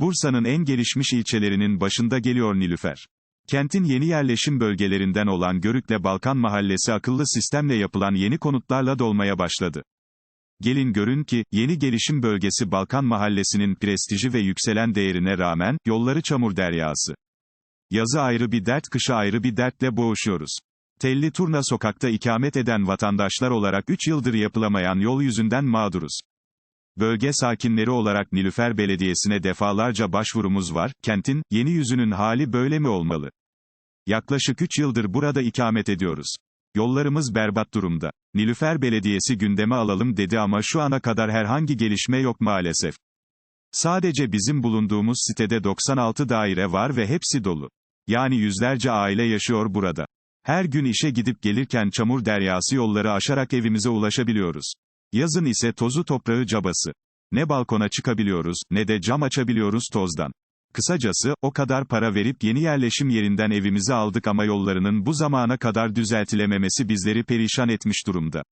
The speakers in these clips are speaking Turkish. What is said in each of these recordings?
Bursa'nın en gelişmiş ilçelerinin başında geliyor Nilüfer. Kentin yeni yerleşim bölgelerinden olan Görükle Balkan Mahallesi akıllı sistemle yapılan yeni konutlarla dolmaya başladı. Gelin görün ki, yeni gelişim bölgesi Balkan Mahallesi'nin prestiji ve yükselen değerine rağmen, yolları çamur deryası. Yazı ayrı bir dert, kışı ayrı bir dertle boğuşuyoruz. Telli Turna sokakta ikamet eden vatandaşlar olarak 3 yıldır yapılamayan yol yüzünden mağduruz. Bölge sakinleri olarak Nilüfer Belediyesi'ne defalarca başvurumuz var, kentin, yeni yüzünün hali böyle mi olmalı? Yaklaşık 3 yıldır burada ikamet ediyoruz. Yollarımız berbat durumda. Nilüfer Belediyesi gündeme alalım dedi ama şu ana kadar herhangi gelişme yok maalesef. Sadece bizim bulunduğumuz sitede 96 daire var ve hepsi dolu. Yani yüzlerce aile yaşıyor burada. Her gün işe gidip gelirken çamur deryası yolları aşarak evimize ulaşabiliyoruz. Yazın ise tozu toprağı cabası. Ne balkona çıkabiliyoruz, ne de cam açabiliyoruz tozdan. Kısacası, o kadar para verip yeni yerleşim yerinden evimizi aldık ama yollarının bu zamana kadar düzeltilememesi bizleri perişan etmiş durumda.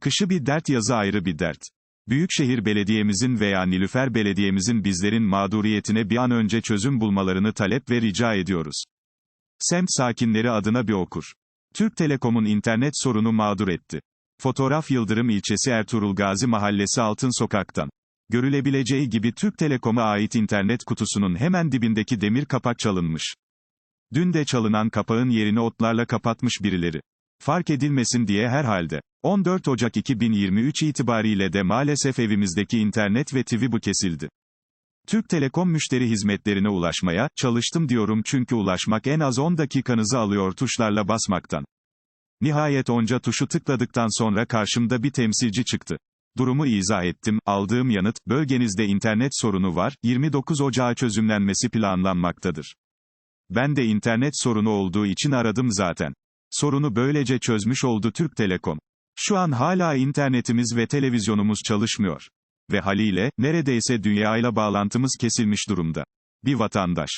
Kışı bir dert yazı ayrı bir dert. Büyükşehir Belediye'mizin veya Nilüfer Belediye'mizin bizlerin mağduriyetine bir an önce çözüm bulmalarını talep ve rica ediyoruz. Semt sakinleri adına bir okur. Türk Telekom'un internet sorunu mağdur etti. Fotoğraf Yıldırım ilçesi Ertuğrul Gazi Mahallesi Altın Sokak'tan. Görülebileceği gibi Türk Telekom'a ait internet kutusunun hemen dibindeki demir kapak çalınmış. Dün de çalınan kapağın yerini otlarla kapatmış birileri. Fark edilmesin diye herhalde. 14 Ocak 2023 itibariyle de maalesef evimizdeki internet ve TV bu kesildi. Türk Telekom müşteri hizmetlerine ulaşmaya çalıştım diyorum çünkü ulaşmak en az 10 dakikanızı alıyor tuşlarla basmaktan. Nihayet onca tuşu tıkladıktan sonra karşımda bir temsilci çıktı. Durumu izah ettim, aldığım yanıt, bölgenizde internet sorunu var, 29 Ocağı çözümlenmesi planlanmaktadır. Ben de internet sorunu olduğu için aradım zaten. Sorunu böylece çözmüş oldu Türk Telekom. Şu an hala internetimiz ve televizyonumuz çalışmıyor. Ve haliyle, neredeyse dünyayla bağlantımız kesilmiş durumda. Bir vatandaş.